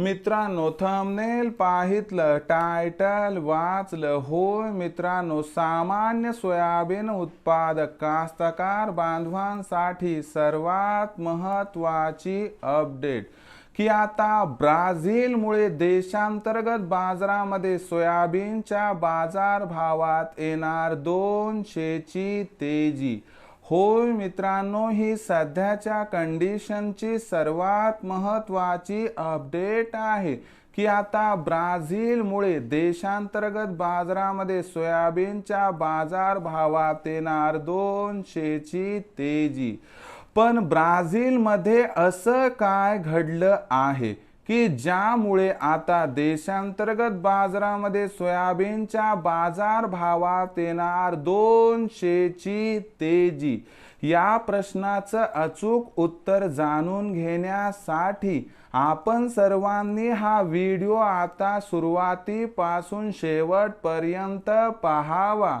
मित्रांनो thumbnail पाहितलं title वाचलं. होय मित्रांनो सामान्य सोयाबीन उत्पादक कास्तकार बांधवांसाठी सर्वात महत्वाची अपडेट की आता ब्राझीलमुळे देशांतर्गत बाजारामध्ये सोयाबीनच्या बाजारभावात येणार दोनशेची तेजी. होय मित्रांनो ही सध्याच्या कंडिशनची सर्वात महत्त्वाची अपडेट आहे की आता ब्राझीलमुळे देशांतर्गत बाजारामध्ये सोयाबीनच्या बाजारभावात येणार दोनशेची तेजी. पण ब्राझीलमध्ये असं काय घडलं आहे? की ज्यामुळे आता देशांतर्गत बाजारामध्ये सोयाबीनच्या बाजार भावात येणार दोनशेची तेजी. या प्रश्नाचं अचूक उत्तर जाणून घेण्यासाठी आपण सर्वांनी हा व्हिडिओ आता सुरुवातीपासून शेवटपर्यंत पाहावा.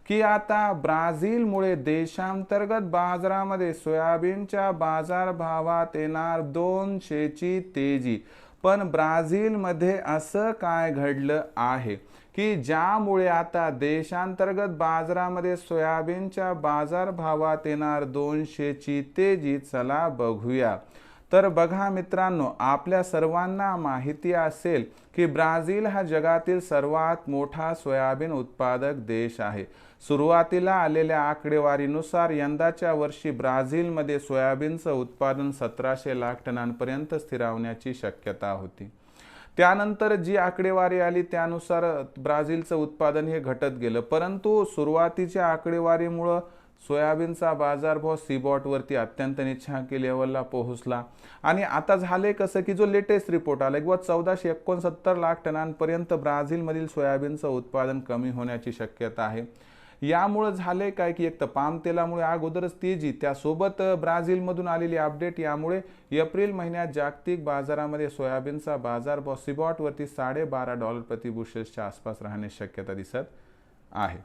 की आता ब्राझीलमुळे देशांतर्गत बाजारामध्ये सोयाबीनच्या बाजारभावात येणार दोनशेची तेजी. पण ब्राझीलमध्ये असं काय घडलं आहे की ज्यामुळे आता देशांतर्गत बाजारामध्ये सोयाबीनच्या बाजारभावात येणार दोनशेची तेजी? चला बघूया. तर बघा मित्रांनो आपल्या सर्वांना माहिती असेल की ब्राझील हा जगातील सर्वात मोठा सोयाबीन उत्पादक देश आहे. सुरुवातीला आलेल्या आकडेवारीनुसार यंदाच्या वर्षी ब्राझीलमध्ये सोयाबीनचं उत्पादन सतराशे लाख टनांपर्यंत स्थिरावण्याची शक्यता होती. त्यानंतर जी आकडेवारी आली त्यानुसार ब्राझीलचं उत्पादन हे घटत गेलं. परंतु सुरुवातीच्या आकडेवारीमुळं सोयाबीनचा बाजारभाव सीबॉटवरती अत्यंत निच्छांकी लेवलला पोहोचला. आणि आता झाले कसं की जो लेटेस्ट रिपोर्ट आला किंवा चौदाशे एकोणसत्तर लाख टनांपर्यंत ब्राझीलमधील सोयाबीनचं उत्पादन कमी होण्याची शक्यता आहे. यामुळं झाले काय की एक तर पाम तेलामुळे अगोदरच तेजी त्यासोबत ब्राझीलमधून आलेली अपडेट यामुळे एप्रिल महिन्यात जागतिक बाजारामध्ये सोयाबीनचा बाजारभाव सिबॉटवरती साडेबारा डॉलर प्रति बुशेल्सच्या आसपास राहण्याची शक्यता दिसत आहे.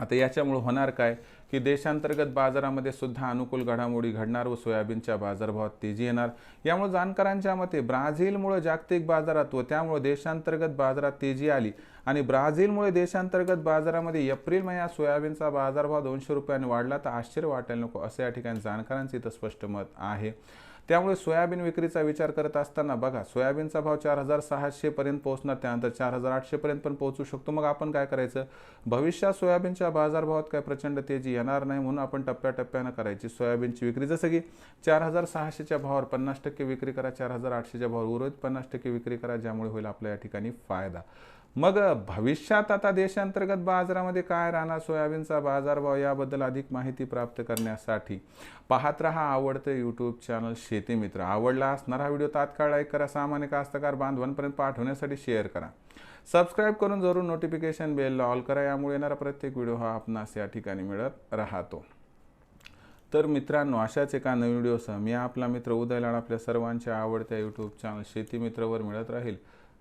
आता याच्यामुळे होणार काय? की देशांतर्गत बाजारामध्ये सुद्धा अनुकूल घडामोडी घडणार व सोयाबीनच्या बाजारभावात तेजी येणार. यामुळे जाणकारांच्या मते ब्राझीलमुळे जागतिक बाजारात व त्यामुळे देशांतर्गत बाजारात तेजी आली आणि ब्राझीलमुळे देशांतर्गत बाजारामध्ये एप्रिल महिन्यात सोयाबीनचा बाजारभाव दोनशे रुपयांनी वाढला तर आश्चर्य वाटायला नको असं या ठिकाणी जाणकारांचं इथं स्पष्ट मत आहे. त्यामुळे सोयाबीन विक्रीचा विचार करत असताना बघा सोयाबीनचा भाव चार हजार सहाशेपर्यंत पोहोचणार त्यानंतर चार हजार आठशेपर्यंत पण पोहोचू शकतो. मग आपण काय करायचं? भविष्यात सोयाबीनच्या बाजारभावात काय प्रचंड तेजी येणार नाही म्हणून आपण टप्प्याटप्प्यानं करायची सोयाबीनची विक्री. जसं की चार हजार सहाशेच्या भावावर पन्नास टक्के विक्री करा चार हजार आठशेच्या भावावर उर्वरित पन्नास टक्के विक्री करा ज्यामुळे होईल आपल्या या ठिकाणी फायदा. मग भविष्यात आता देशांतर्गत बाजारामध्ये काय राहणार? सोयाबीनचा बाजारभाव याबद्दल अधिक माहिती प्राप्त करण्यासाठी पाहत रहा आवडतं यूट्यूब चॅनल शेती मित्र आवडला असणारा हा व्हिडिओ तात्काळ लाईक करा. सामान्य कास्तकार बांधवांपर्यंत पाठवण्यासाठी शेअर करा. सबस्क्राईब करून जरूर नोटिफिकेशन बेलला ऑल करा. यामुळे येणारा प्रत्येक व्हिडिओ हा आपणास या ठिकाणी मिळत राहतो. तर मित्रांनो अशाच एका नवीन व्हिडिओसह मी आपला मित्र उदय लाड आपल्या सर्वांच्या आवडत्या यूट्यूब चॅनल शेती मित्रवर मिळत राहील.